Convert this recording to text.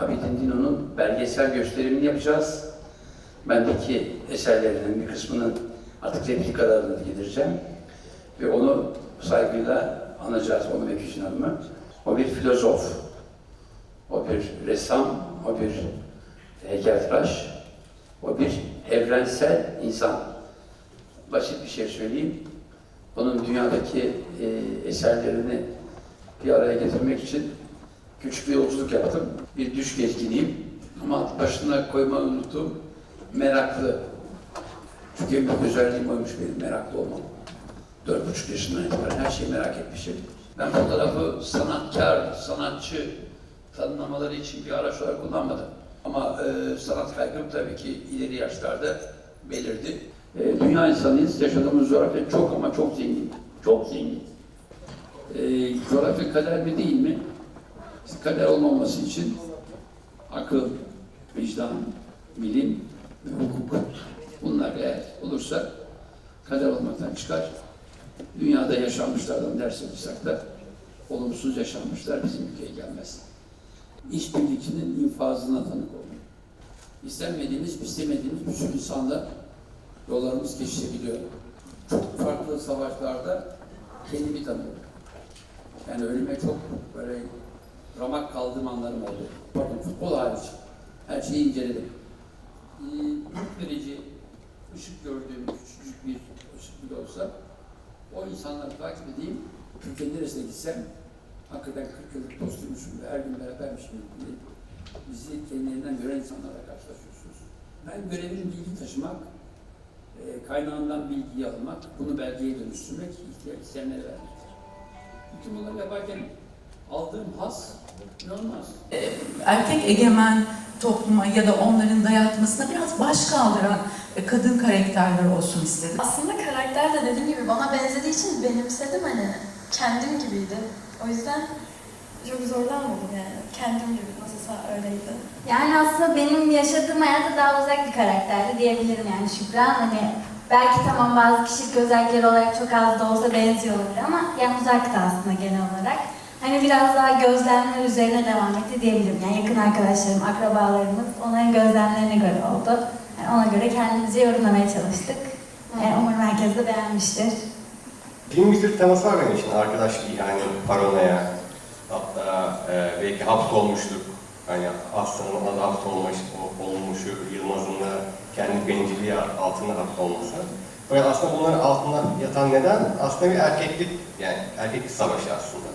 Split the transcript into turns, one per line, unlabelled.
Abidin Dino'nun belgesel gösterimini yapacağız. Bendeki eserlerinin bir kısmının artık replikalarını getireceğim. Ve onu saygıyla anacağız onu ve Füsun Hanım'ı. O bir filozof, o bir ressam, o bir heykeltıraş, o bir evrensel insan. Basit bir şey söyleyeyim. Onun dünyadaki e, eserlerini bir araya getirmek için küçük bir yolculuk yaptım. Bir düş gezginiyim ama başına koymayı unuttum. Meraklı. Çünkü en büyük özelliğim oymuş benim meraklı olmam. Dört buçuk yaşından itibaren her şeyi merak etmişim. Ben fotoğrafı sanatkar, sanatçı tanımlamaları için bir araç olarak kullanmadım. Ama e, sanat kaygım tabii ki ileri yaşlarda belirdi. E, dünya insanıyız, yaşadığımız coğrafya çok ama çok zengin. Çok zengin. E, coğrafya kader mi değil mi? Kader olmaması için akıl, vicdan, bilim ve hukuk bunlar eğer olursa kader olmaktan çıkar. Dünyada yaşanmışlardan ders alırsak da olumsuz yaşanmışlar bizim ülkeye gelmez. İşbirlikçinin infazına tanık olun. İstenmediğimiz, istemediğimiz bir sürü insanla yollarımız kesişebiliyor. Çok farklı savaşlarda kendimi tanıyorum. Yani ölüme çok böyle ramak kaldığım anlarım oldu. Pardon, futbol hariç. Her şeyi inceledim. Ee, Umut verici, ışık gördüğüm küçücük bir ışık bile olsa o insanları takip edeyim. Türkiye'nin neresine gitsem hakikaten 40 yıllık dostuymuşum ve her gün berabermişim bizi kendilerinden gören insanlarla karşılaşıyorsunuz. Ben görevim bilgi taşımak, e, kaynağından bilgiyi almak, bunu belgeye dönüştürmek, isteyenlere vermektir. Bütün bunları yaparken aldığım has inanılmaz.
erkek egemen topluma ya da onların dayatmasına biraz baş kaldıran e, kadın karakterler olsun istedim.
Aslında karakter de dediğim gibi bana benzediği için benimsedim hani kendim gibiydi. O yüzden çok zorlanmadım yani. Kendim gibi nasılsa öyleydi.
Yani aslında benim yaşadığım hayata daha uzak bir karakterdi diyebilirim yani Şükran. Hani belki tamam bazı kişilik özellikleri olarak çok az da olsa benziyor olabilir ama yani uzaktı aslında genel olarak. Hani biraz daha gözlemler üzerine devam etti diyebilirim. Yani yakın arkadaşlarım, akrabalarımız onların gözlemlerine göre oldu. Yani ona göre kendimizi yorumlamaya çalıştık. Yani umarım herkes de beğenmiştir.
Film bir tür teması var benim için. Arkadaşlık ihanet, paranoya, hatta e, belki hapsolmuşluk. Hani Aslı'nın adı hapsolmuş, olmuşu, Yılmaz'ın da kendi bencilliği altında hapsolması. Fakat aslında bunların altında yatan neden aslında bir erkeklik, yani erkeklik savaşı aslında.